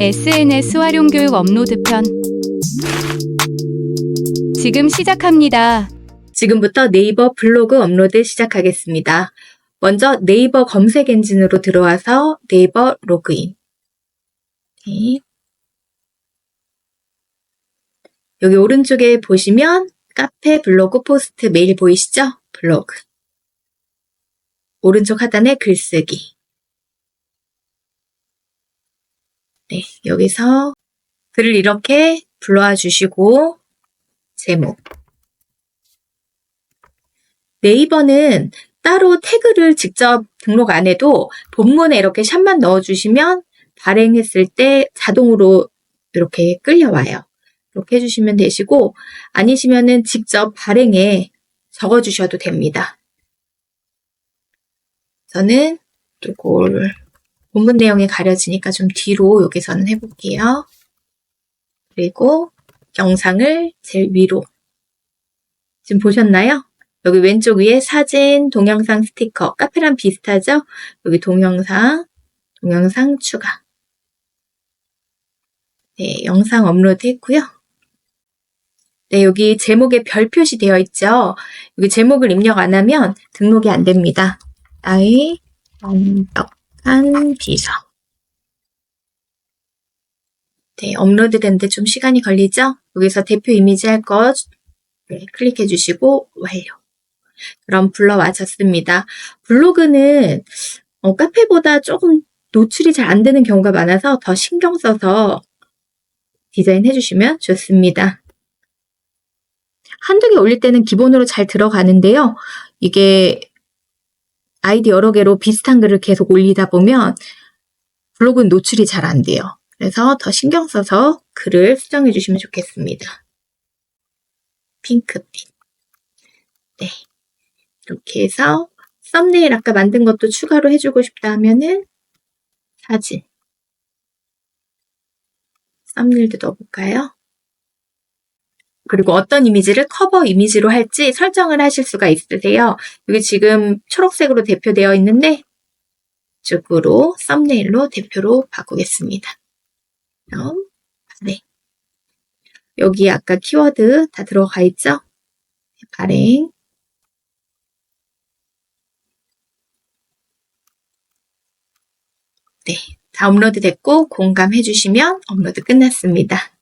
SNS 활용 교육 업로드 편. 지금 시작합니다. 지금부터 네이버 블로그 업로드 시작하겠습니다. 먼저 네이버 검색 엔진으로 들어와서 네이버 로그인. 네. 여기 오른쪽에 보시면 카페, 블로그, 포스트, 메일 보이시죠? 블로그. 오른쪽 하단에 글쓰기. 네, 여기서 글을 이렇게 불러와 주시고 제목. 네이버는 따로 태그를 직접 등록 안 해도 본문에 이렇게 샵만 넣어주시면 발행했을 때 자동으로 이렇게 끌려와요. 이렇게 해주시면 되시고 아니시면은 직접 발행에 적어주셔도 됩니다. 저는 이걸 본문 내용이 가려지니까 좀 뒤로 여기서는 해볼게요. 그리고 영상을 제일 위로 지금 보셨나요? 여기 왼쪽 위에 사진, 동영상 스티커, 카페랑 비슷하죠? 여기 동영상, 동영상 추가. 네, 영상 업로드 했고요. 네, 여기 제목에 별 표시 되어 있죠? 여기 제목을 입력 안 하면 등록이 안 됩니다. 나의 완벽 한 비서. 네, 업로드 되는데 좀 시간이 걸리죠? 여기서 대표 이미지 할거 네, 클릭해 주시고 완료. 그럼 불러와 졌습니다. 블로그는 어, 카페보다 조금 노출이 잘 안 되는 경우가 많아서 더 신경 써서 디자인해 주시면 좋습니다. 한두 개 올릴 때는 기본으로 잘 들어가는데요. 이게 아이디 여러 개로 비슷한 글을 계속 올리다 보면 블로그는 노출이 잘 안 돼요. 그래서 더 신경 써서 글을 수정해 주시면 좋겠습니다. 핑크빛. 네. 이렇게 해서 썸네일 아까 만든 것도 추가로 해주고 싶다 하면은 사진. 썸네일도 넣어볼까요? 그리고 어떤 이미지를 커버 이미지로 할지 설정을 하실 수가 있으세요. 여기 지금 초록색으로 대표되어 있는데 이쪽으로 썸네일로 대표로 바꾸겠습니다. 그럼 네. 여기 아까 키워드 다 들어가 있죠? 발행. 네. 다 업로드 됐고 공감해 주시면 업로드 끝났습니다.